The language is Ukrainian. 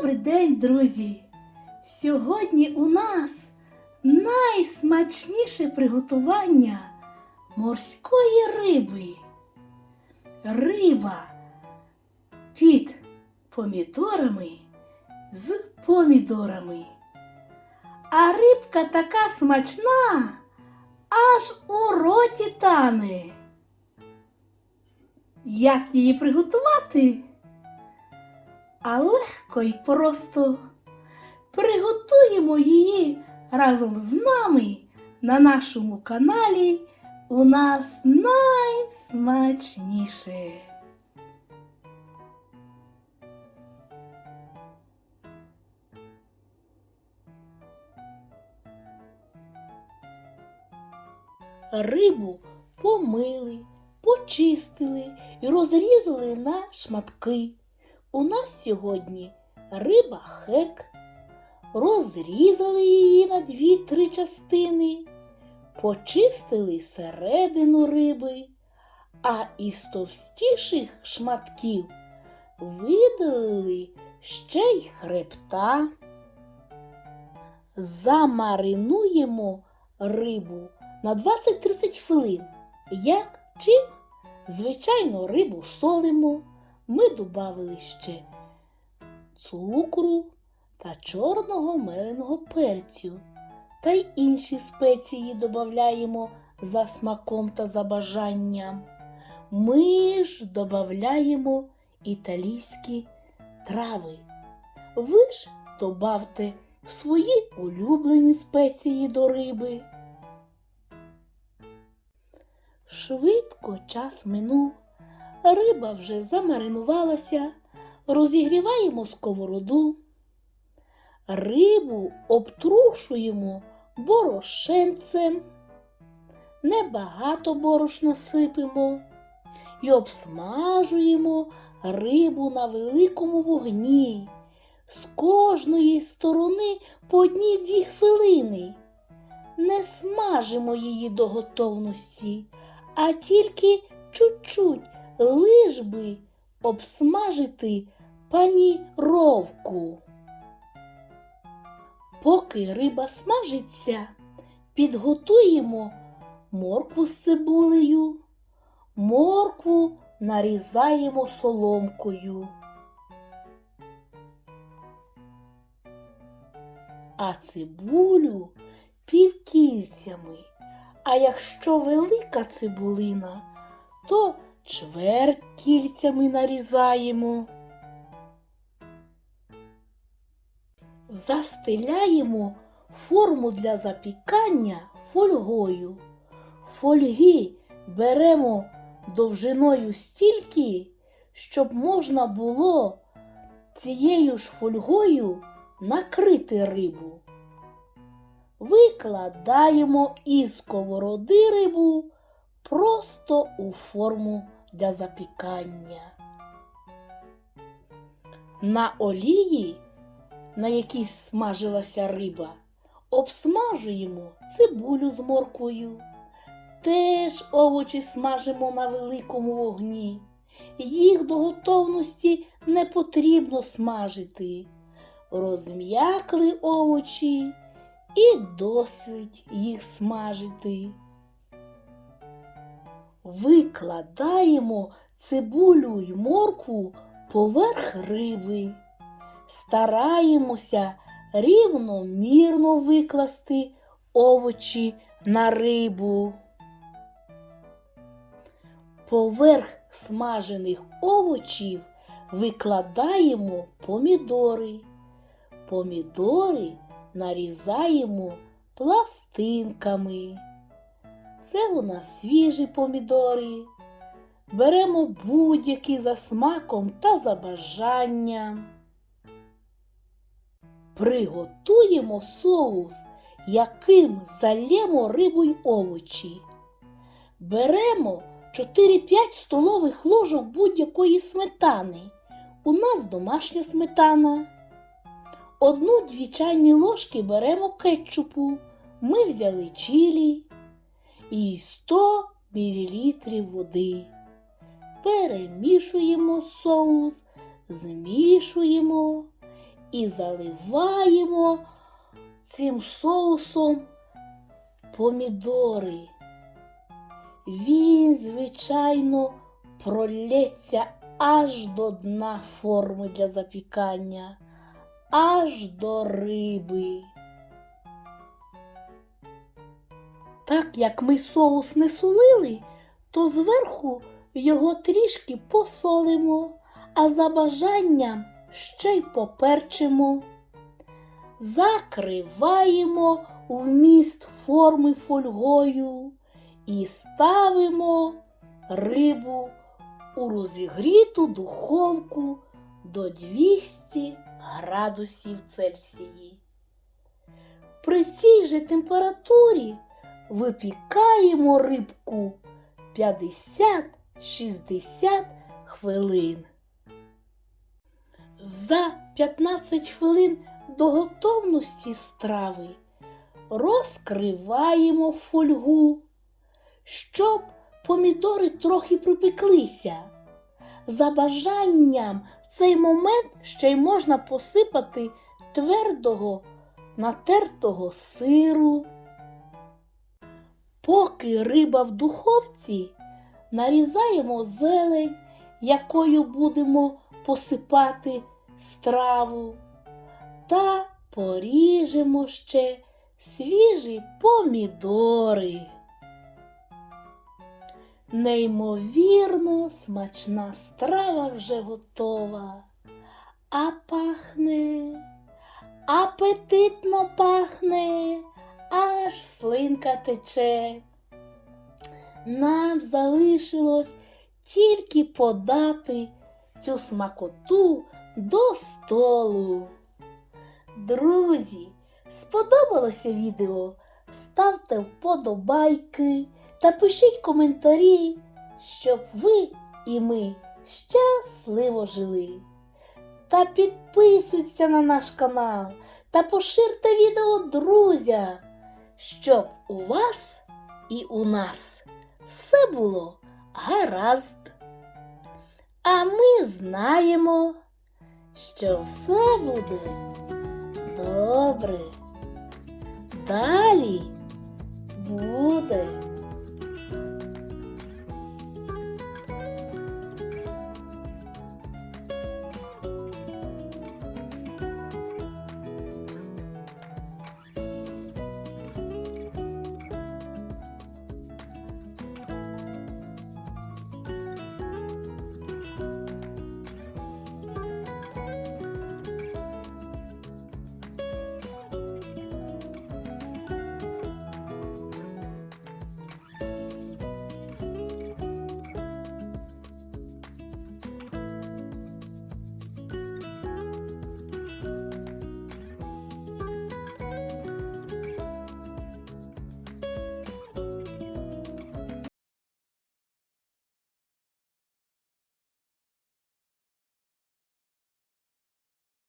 Добрий день, друзі! Сьогодні у нас найсмачніше приготування морської риби. Риба під помідорами з помідорами. А рибка така смачна, аж у роті тане. Як її приготувати? А легко й просто. Приготуємо її разом з нами на нашому каналі. У нас найсмачніше. Рибу помили, почистили і розрізали на шматки. У нас сьогодні риба хек. Розрізали її на дві-три частини, почистили середину риби, а із товстіших шматків видалили ще й хребта. Замаринуємо рибу на 20-30 хвилин. Як чим? Звичайно, рибу солимо ми додали ще цукру та чорного меленого перцю та й інші спеції додаємо за смаком та за бажанням. Ми ж додаємо італійські трави. Ви ж добавте свої улюблені спеції до риби. Швидко час минув. Риба вже замаринувалася, розігріваємо сковороду. Рибу обтрушуємо борошенцем, небагато борошна сипемо і обсмажуємо рибу на великому вогні. З кожної сторони по одній-дві хвилини. Не смажимо її до готовності, а тільки чуть-чуть лиш би обсмажити паніровку. Поки риба смажиться, підготуємо моркву з цибулею, моркву нарізаємо соломкою. А цибулю півкільцями. А якщо велика цибулина, то чверть кільцями нарізаємо. Застеляємо форму для запікання фольгою. Фольги беремо довжиною стільки, щоб можна було цією ж фольгою накрити рибу. Викладаємо із сковороди рибу просто у форму для запікання. На олії, на якій смажилася риба, обсмажуємо цибулю з морквою. Теж овочі смажимо на великому вогні. Їх до готовності не потрібно смажити. Розм'якли овочі і досить їх смажити. Викладаємо цибулю й моркву поверх риби. Стараємося рівномірно викласти овочі на рибу. Поверх смажених овочів викладаємо помідори. Помідори нарізаємо пластинками. Це у нас свіжі помідори. Беремо будь-які за смаком та за бажанням. Приготуємо соус, яким залємо рибу й овочі. Беремо 4-5 столових ложок будь-якої сметани. У нас домашня сметана. Одну-дві чайні ложки беремо кетчупу. Ми взяли чилі і 100 мл води. Перемішуємо соус, змішуємо і заливаємо цим соусом помідори. Він, звичайно, пролється аж до дна форми для запікання, аж до риби. Так як ми соус не солили, то зверху його трішки посолимо, а за бажанням ще й поперчимо. Закриваємо вміст форми фольгою і ставимо рибу у розігріту духовку до 200 градусів Цельсії. При цій же температурі випікаємо рибку 50-60 хвилин. За 15 хвилин до готовності страви розкриваємо фольгу, щоб помідори трохи припеклися. За бажанням в цей момент ще й можна посипати твердого натертого сиру. Поки риба в духовці, нарізаємо зелень, якою будемо посипати страву, та поріжемо ще свіжі помідори. Неймовірно смачна страва вже готова, а пахне, апетитно пахне, аж слинка тече. Нам залишилось тільки подати цю смакоту до столу. Друзі, сподобалося відео? Ставте вподобайки та пишіть коментарі, щоб ви і ми щасливо жили. Та підписуйтеся на наш канал та поширте відео друзям, щоб у вас і у нас все було гаразд. А ми знаємо, що все буде добре. Далі буде